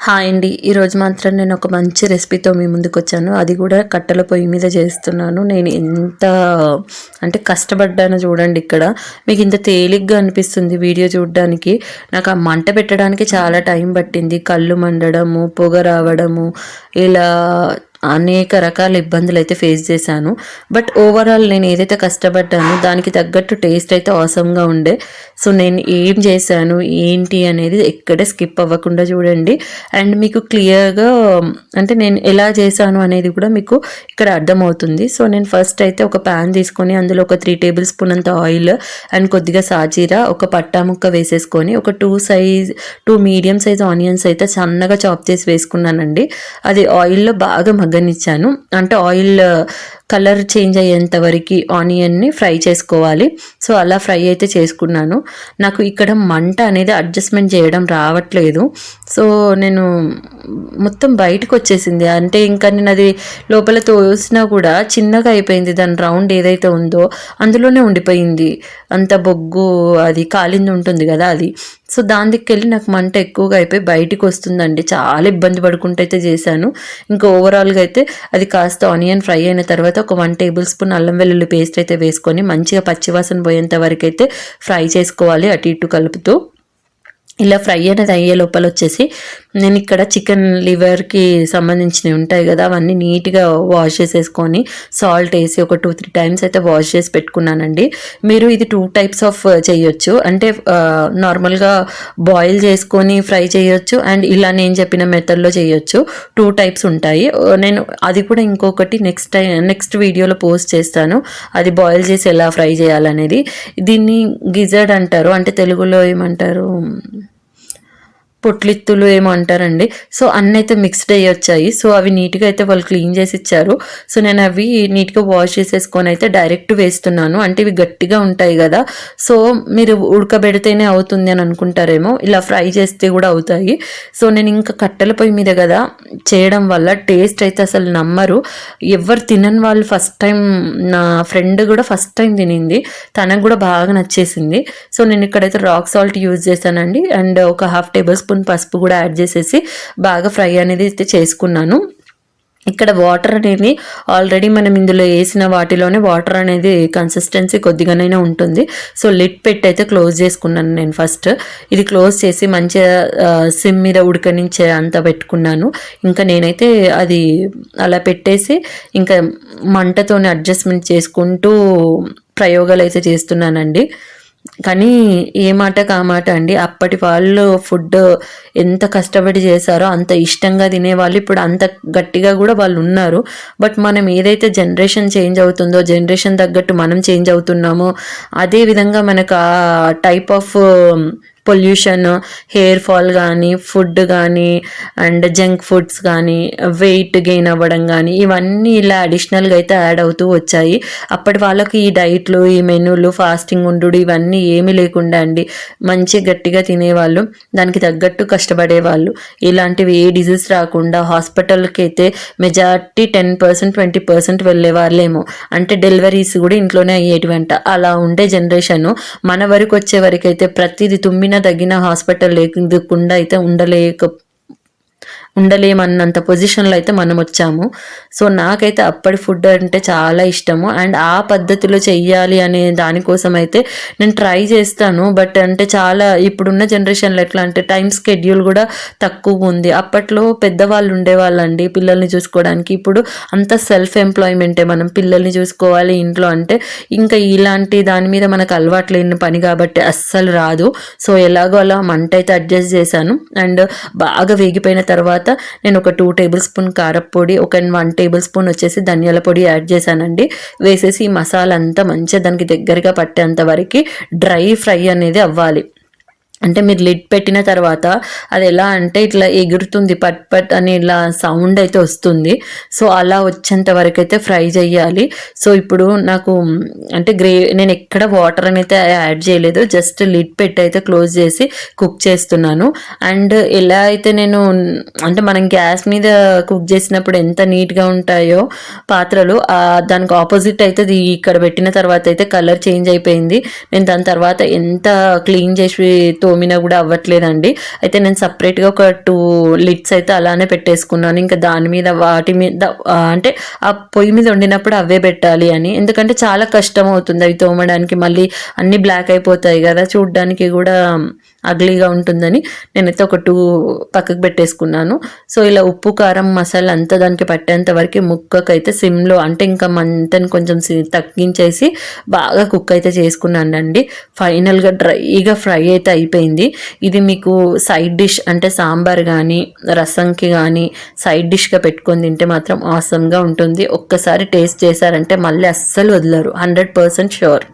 Hi అండి. ఈరోజు మాత్రం నేను ఒక మంచి రెసిపీతో మీ ముందుకు వచ్చాను అది కూడా కట్టెల పొయ్యి మీద చేస్తున్నాను. నేను ఎంత అంటే కష్టపడ్డానో చూడండి ఇక్కడ. మీకు ఇంత తేలిగ్గా అనిపిస్తుంది వీడియో చూడడానికి. నాకు ఆ మంట పెట్టడానికి చాలా టైం పట్టింది. కళ్ళు మండడము పొగ రావడము ఇలా అనేక రకాల ఇబ్బందులు అయితే ఫేస్ చేశాను. బట్ ఓవరాల్ నేను ఏదైతే కష్టపడ్డానో దానికి తగ్గట్టు టేస్ట్ అయితే అవసరంగా ఉండే. సో నేను ఏం చేశాను ఏంటి అనేది ఎక్కడ స్కిప్ అవ్వకుండా చూడండి. అండ్ మీకు క్లియర్గా అంటే నేను ఎలా చేశాను అనేది కూడా మీకు ఇక్కడ అర్థమవుతుంది. సో నేను ఫస్ట్ అయితే ఒక ప్యాన్ తీసుకొని అందులో ఒక త్రీ టేబుల్ స్పూన్ అంత ఆయిల్ అండ్ కొద్దిగా సాజీరా ఒక పట్టా ముక్క వేసేసుకొని ఒక two size two medium size onions అయితే సన్నగా చాప్ చేసి వేసుకున్నానండి. అది ఆయిల్లో బాగా మగ్గనిచ్చాను అంటే ఆయిల్ కలర్ చేంజ్ అయ్యేంత వరకు ఆనియన్ని ఫ్రై చేసుకోవాలి. సో అలా ఫ్రై అయితే చేసుకున్నాను. నాకు ఇక్కడ మంట అనేది అడ్జస్ట్మెంట్ చేయడం రావట్లేదు. సో నేను మొత్తం బయటకు వచ్చేసింది. అంటే ఇంకా నేను అది లోపల తోసినా కూడా చిన్నగా అయిపోయింది. దాని రౌండ్ ఏదైతే ఉందో అందులోనే ఉండిపోయింది. అంత బొగ్గు అది కాలింది ఉంటుంది కదా అది. సో దాని దిక్కెళ్ళి నాకు మంట ఎక్కువగా అయిపోయి బయటికి వస్తుందండి. చాలా ఇబ్బంది పడుకుంటూ అయితే చేశాను. ఇంకా ఓవరాల్గా అయితే అది కాస్త ఆనియన్ ఫ్రై అయిన తర్వాత ఒక వన్ టేబుల్ స్పూన్ అల్లం వెల్లుల్లి పేస్ట్ అయితే వేసుకొని మంచిగా పచ్చివాసన పోయేంత వరకు అయితే ఫ్రై చేసుకోవాలి అటు ఇటు కలుపుతూ. ఇలా ఫ్రై అనేది అయ్యే లోపల వచ్చేసి నేను ఇక్కడ చికెన్ లివర్కి సంబంధించినవి ఉంటాయి కదా అవన్నీ నీట్గా వాష్ చేసేసుకొని సాల్ట్ వేసి ఒక టూ త్రీ టైమ్స్ అయితే వాష్ చేసి పెట్టుకున్నానండి. మీరు ఇది టూ టైప్స్ ఆఫ్ చేయొచ్చు. అంటే నార్మల్గా బాయిల్ చేసుకొని ఫ్రై చేయొచ్చు అండ్ ఇలా నేను చెప్పిన మెథడ్లో చేయొచ్చు. టూ టైప్స్ ఉంటాయి. నేను అది కూడా ఇంకొకటి నెక్స్ట్ టైం నెక్స్ట్ వీడియోలో పోస్ట్ చేస్తాను. అది బాయిల్ చేసి ఎలా ఫ్రై చేయాలనేది. దీన్ని గిజర్డ్ అంటారు. అంటే తెలుగులో ఏమంటారు? పొట్లిత్తులు ఏమో అంటారండి సో అన్నీ అయితే మిక్స్డ్ అయ్యి వచ్చాయి. సో అవి నీట్గా అయితే వాళ్ళు క్లీన్ చేసి ఇచ్చారు. సో నేను అవి నీట్గా వాష్ చేసేసుకొని అయితే డైరెక్ట్ వేస్తున్నాను. అంటే ఇవి గట్టిగా ఉంటాయి కదా. సో మీరు ఉడకబెడితేనే అవుతుంది అని అనుకుంటారేమో. ఇలా ఫ్రై చేస్తే కూడా అవుతాయి. సో నేను ఇంకా కట్టెల పొయ్యి మీద కదా చేయడం వల్ల టేస్ట్ అయితే అసలు నమ్మరు. ఎవరు తినని వాళ్ళు ఫస్ట్ టైం నా ఫ్రెండ్ కూడా ఫస్ట్ టైం తినింది. తనకు కూడా బాగా నచ్చేసింది. సో నేను ఇక్కడైతే రాక్ సాల్ట్ యూజ్ చేశానండి. అండ్ ఒక హాఫ్ టేబుల్ స్పూన్ పసుపు కూడా యాడ్ చేసేసి బాగా ఫ్రై అనేది అయితే చేసుకున్నాను. ఇక్కడ వాటర్ అనేది ఆల్రెడీ మనం ఇందులో వేసిన వాటిలోనే వాటర్ అనేది కన్సిస్టెన్సీ కొద్దిగానైనా ఉంటుంది. సో లిట్ పెట్టి అయితే క్లోజ్ చేసుకున్నాను నేను ఫస్ట్. ఇది క్లోజ్ చేసి మంచిగా సిమ్ మీద ఉడకనించే అంత పెట్టుకున్నాను. ఇంకా నేనైతే అది అలా పెట్టేసి ఇంకా మంటతోనే అడ్జస్ట్మెంట్ చేసుకుంటూ ప్రయోగాలు అయితే చేస్తున్నానండి. కానీ ఏ మాట కామాట అండి. అప్పటి వాళ్ళు ఫుడ్ ఎంత కష్టపడి చేశారో అంత ఇష్టంగా తినేవాళ్ళు. ఇప్పుడు అంత గట్టిగా కూడా వాళ్ళు ఉన్నారు. బట్ మనం ఏదైతే జనరేషన్ చేంజ్ అవుతుందో జనరేషన్ తగ్గట్టు మనం చేంజ్ అవుతున్నామో అదే విధంగా మనకు ఆ type of pollution hair fall కానీ ఫుడ్ కానీ అండ్ జంక్ ఫుడ్స్ కానీ వెయిట్ గెయిన్ అవ్వడం కానీ ఇవన్నీ ఇలా అడిషనల్గా అయితే యాడ్ అవుతూ వచ్చాయి. అప్పటి వాళ్ళకి ఈ డైట్లు ఈ మెనూలు ఫాస్టింగ్ ఉండు ఇవన్నీ ఏమీ లేకుండా అండి మంచి గట్టిగా తినేవాళ్ళు దానికి తగ్గట్టు కష్టపడేవాళ్ళు. ఇలాంటివి ఏ డిజీజ్ రాకుండా హాస్పిటల్కి అయితే majority ten percent twenty percent వెళ్ళేవాళ్ళేమో అంటే డెలివరీస్ కూడా ఇంట్లోనే అయ్యేటివంట. అలా ఉండే జనరేషన్ మన వరకు వచ్చే వరకు అయితే ప్రతిదీ తుమ్మిన తగిన హాస్పిటల్ లేకుండా అయితే ఉండలేక ఉండలేమన్నంత పొజిషన్లో అయితే మనం వచ్చాము. సో నాకైతే అప్పటి ఫుడ్ అంటే చాలా ఇష్టము. అండ్ ఆ పద్ధతిలో చెయ్యాలి అనే దానికోసం అయితే నేను ట్రై చేస్తాను. బట్ అంటే చాలా ఇప్పుడున్న జనరేషన్లో ఎట్లా అంటే టైం స్కెడ్యూల్ కూడా తక్కువ ఉంది. అప్పట్లో పెద్దవాళ్ళు ఉండేవాళ్ళండి పిల్లల్ని చూసుకోవడానికి. ఇప్పుడు అంత సెల్ఫ్ ఎంప్లాయ్మెంటే మనం పిల్లల్ని చూసుకోవాలి ఇంట్లో అంటే ఇంకా ఇలాంటి దాని మీద మనకు అలవాటు లేని పని కాబట్టి అస్సలు రాదు. సో ఎలాగో అలా మంట అయితే అడ్జస్ట్ చేశాను. అండ్ బాగా వేగిపోయిన తర్వాత నేను ఒక టూ టేబుల్ స్పూన్ కారపొడి ఒక వన్ టేబుల్ స్పూన్ వచ్చేసి ధనియాల పొడి యాడ్ చేశానండి. వేసేసి ఈ మసాలా అంతా మంచిగా దానికి దగ్గరగా పట్టేంత వరకు డ్రై ఫ్రై అనేది అవ్వాలి. అంటే మీరు లిడ్ పెట్టిన తర్వాత అది ఎలా అంటే ఇట్లా ఎగురుతుంది పట్ పట్ అని ఇలా సౌండ్ అయితే వస్తుంది. సో అలా వచ్చేంత వరకు అయితే ఫ్రై చేయాలి. సో ఇప్పుడు నాకు అంటే గ్రే నేను ఎక్కడ వాటర్ అని అయితే యాడ్ చేయలేదు. జస్ట్ లిడ్ పెట్టి అయితే క్లోజ్ చేసి కుక్ చేస్తున్నాను. అండ్ ఎలా అయితే నేను అంటే మనం గ్యాస్ మీద కుక్ చేసినప్పుడు ఎంత నీట్గా ఉంటాయో పాత్రలు దానికి ఆపోజిట్ అయితే ఇక్కడ పెట్టిన తర్వాత అయితే కలర్ చేంజ్ అయిపోయింది. నేను దాని తర్వాత ఎంత క్లీన్ చేసి తోమినా కూడా అవ్వట్లేదండి. అయితే నేను సపరేట్గా ఒక టూ లిడ్స్ అయితే అలానే పెట్టేసుకున్నాను. ఇంకా దాని మీద వాటి మీద అంటే ఆ పొయ్యి మీద వండినప్పుడు అవే పెట్టాలి అని. ఎందుకంటే చాలా కష్టం అవుతుంది అవి తోమడానికి. మళ్ళీ అన్ని బ్లాక్ అయిపోతాయి కదా చూడడానికి కూడా అగ్లీగా ఉంటుందని నేనైతే ఒక టూ పక్కకు పెట్టేసుకున్నాను. సో ఇలా ఉప్పు కారం మసాలా అంతా దానికి పట్టేంత వరకు ముక్కకైతే సిమ్లో అంటే ఇంకా మంతను కొంచెం సి- తగ్గించేసి బాగా కుక్ అయితే చేసుకున్నానండి. ఫైనల్గా డ్రైగా ఫ్రై అయితే అయిపోయింది. అయిపోయింది. ఇది మీకు సైడ్ డిష్ అంటే సాంబార్ కానీ రసంకి కానీ సైడ్ డిష్గా పెట్టుకొని తింటే మాత్రం ఆసమ్గా ఉంటుంది. ఒక్కసారి టేస్ట్ చేశారంటే మళ్ళీ అస్సలు వదలరు. Hundred percent sure